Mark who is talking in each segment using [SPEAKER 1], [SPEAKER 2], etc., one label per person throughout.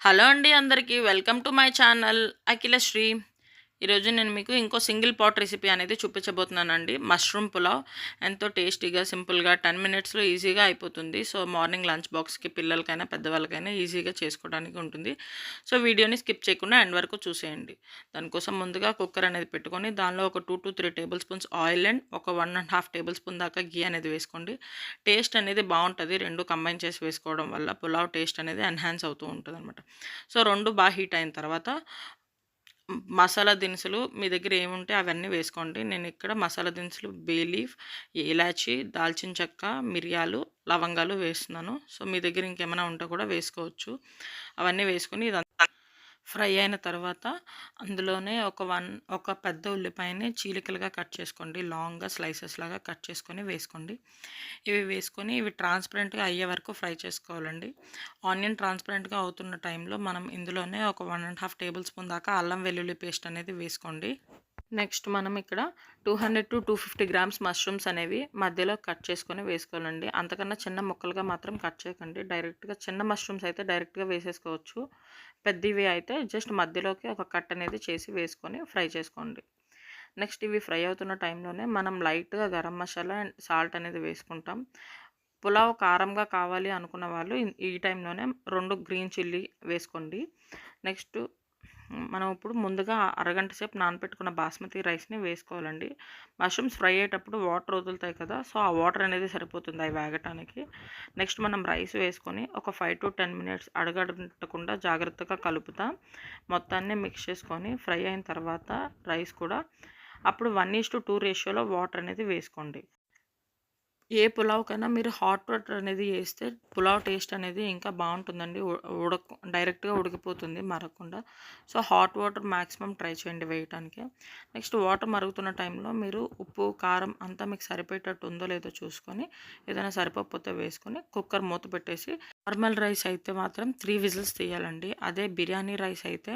[SPEAKER 1] Hello అండి అందరికీ welcome to my channel Akhilasri. ఈరోజు నేను మీకు ఇంకో సింగిల్ పాట్ రెసిపీ అనేది చూపించబోతున్నానండి. మష్రూమ్ పులావ్. ఎంతో టేస్టీగా సింపుల్గా టెన్ మినిట్స్లో ఈజీగా అయిపోతుంది. సో మార్నింగ్ లంచ్ బాక్స్కి పిల్లలకైనా పెద్దవాళ్ళకైనా ఈజీగా చేసుకోవడానికి ఉంటుంది. సో వీడియోని స్కిప్ చేయకుండా ఎండ్ వరకు చూసేయండి. దానికోసం ముందుగా కుక్కర్ అనేది పెట్టుకొని దానిలో ఒక two to three table spoons oil and ఒక one and half table spoon దాకా గీ అనేది వేసుకోండి. టేస్ట్ అనేది బాగుంటుంది. రెండు కంబైన్ చేసి వేసుకోవడం వల్ల పులావ్ టేస్ట్ అనేది ఎన్హాన్స్ అవుతూ ఉంటుంది అనమాట సో రెండు బాగా హీట్ అయిన తర్వాత మసాలా దినుసులు మీ దగ్గర ఏముంటే అవన్నీ వేసుకోండి. నేను ఇక్కడ మసాలా దినుసులు బేలీఫ్ ఇలాచి దాల్చిన చెక్క మిరియాలు లవంగాలు వేస్తున్నాను. సో మీ దగ్గర ఇంకేమైనా ఉంటే కూడా వేసుకోవచ్చు. అవన్నీ వేసుకొని ఫ్రై అయిన తర్వాత అందులోనే ఒక వన్ ఒక పెద్ద ఉల్లిపాయని చీలికలుగా కట్ చేసుకోండి. లాంగ్గా స్లైసెస్ లాగా కట్ చేసుకొని వేసుకోండి. ఇవి వేసుకొని ఇవి ట్రాన్స్పరెంట్గా అయ్యే వరకు ఫ్రై చేసుకోవాలండి. ఆనియన్ ట్రాన్స్పరెంట్గా అవుతున్న టైంలో మనం ఇందులోనే ఒక one and half table spoon దాకా అల్లం వెల్లుల్లి పేస్ట్ అనేది వేసుకోండి. నెక్స్ట్ మనం ఇక్కడ two hundred to two fifty grams mushrooms అనేవి మధ్యలో కట్ చేసుకొని వేసుకోవాలండి. అంతకన్నా చిన్న ముక్కలుగా మాత్రం కట్ చేయకండి. డైరెక్ట్గా చిన్న మష్రూమ్స్ అయితే డైరెక్ట్గా వేసేసుకోవచ్చు. పెద్దవి అయితే జస్ట్ మధ్యలోకి ఒక కట్ అనేది చేసి వేసుకొని ఫ్రై చేసుకోండి. నెక్స్ట్ ఇవి ఫ్రై అవుతున్న టైంలోనే మనం లైట్గా గరం మసాలా అండ్ సాల్ట్ అనేది వేసుకుంటాం. పులావ్ కారంగా కావాలి అనుకున్న వాళ్ళు ఈ టైంలోనే రెండు గ్రీన్ చిల్లీ వేసుకోండి. నెక్స్ట్ మనం ఇప్పుడు ముందుగా అరగంట సేపు నానబెట్టుకున్న బాస్మతి రైస్ని వేసుకోవాలండి. మష్రూమ్స్ ఫ్రై అయ్యేటప్పుడు వాటర్ వదులుతాయి కదా సో ఆ వాటర్ అనేది సరిపోతుంది అవి వేగటానికి నెక్స్ట్ మనం రైస్ వేసుకొని ఒక ఫైవ్ టు టెన్ మినిట్స్ అడగడకుండా జాగ్రత్తగా కలుపుతా. మొత్తాన్ని మిక్స్ చేసుకొని ఫ్రై అయిన తర్వాత రైస్ కూడా అప్పుడు వన్ ఈస్ టు టూ రేషియోలో వాటర్ అనేది వేసుకోండి. ఏ పులావ్కైనా మీరు హాట్ వాటర్ అనేది వేస్తే పులావ్ టేస్ట్ అనేది ఇంకా బాగుంటుందండి. ఉడక డైరెక్ట్గా ఉడికిపోతుంది మరగకుండా. So hot water maximum try చేయండి వేయటానికి. నెక్స్ట్ వాటర్ మరుగుతున్న టైంలో మీరు ఉప్పు కారం అంతా మీకు సరిపోయేటట్టు ఉందో లేదో చూసుకొని ఏదైనా సరిపోకపోతే వేసుకొని కుక్కర్ మూత పెట్టేసి నార్మల్ రైస్ అయితే మాత్రం త్రీ విజిల్స్ తీయాలండి. అదే బిర్యానీ రైస్ అయితే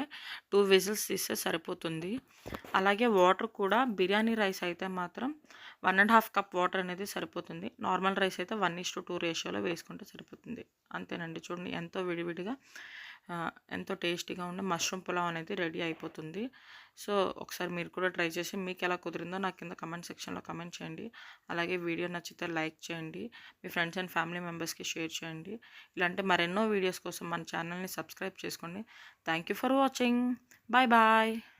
[SPEAKER 1] టూ విజిల్స్ తీస్తే సరిపోతుంది. అలాగే వాటర్ కూడా బిర్యానీ రైస్ అయితే మాత్రం one and half cup water అనేది సరిపోతుంది. నార్మల్ రైస్ అయితే వన్ ఇస్ టు టూ రేషియోలో వేసుకుంటే సరిపోతుంది. అంతేనండి. చూడండి ఎంతో విడివిడిగా ఎంతో టేస్టీగా ఉండే మష్రూమ్ పులావ్ అనేది రెడీ అయిపోతుంది. సో ఒకసారి మీరు కూడా ట్రై చేసి మీకు ఎలా కుదిరిందో నాకు కింద కమెంట్ సెక్షన్లో కమెంట్ చేయండి. అలాగే వీడియో నచ్చితే లైక్ చేయండి. మీ ఫ్రెండ్స్ అండ్ ఫ్యామిలీ మెంబర్స్కి షేర్ చేయండి. ఇలాంటి మరెన్నో వీడియోస్ కోసం మన ఛానల్ని సబ్స్క్రైబ్ చేసుకోండి. Thank for watching. Bye bye.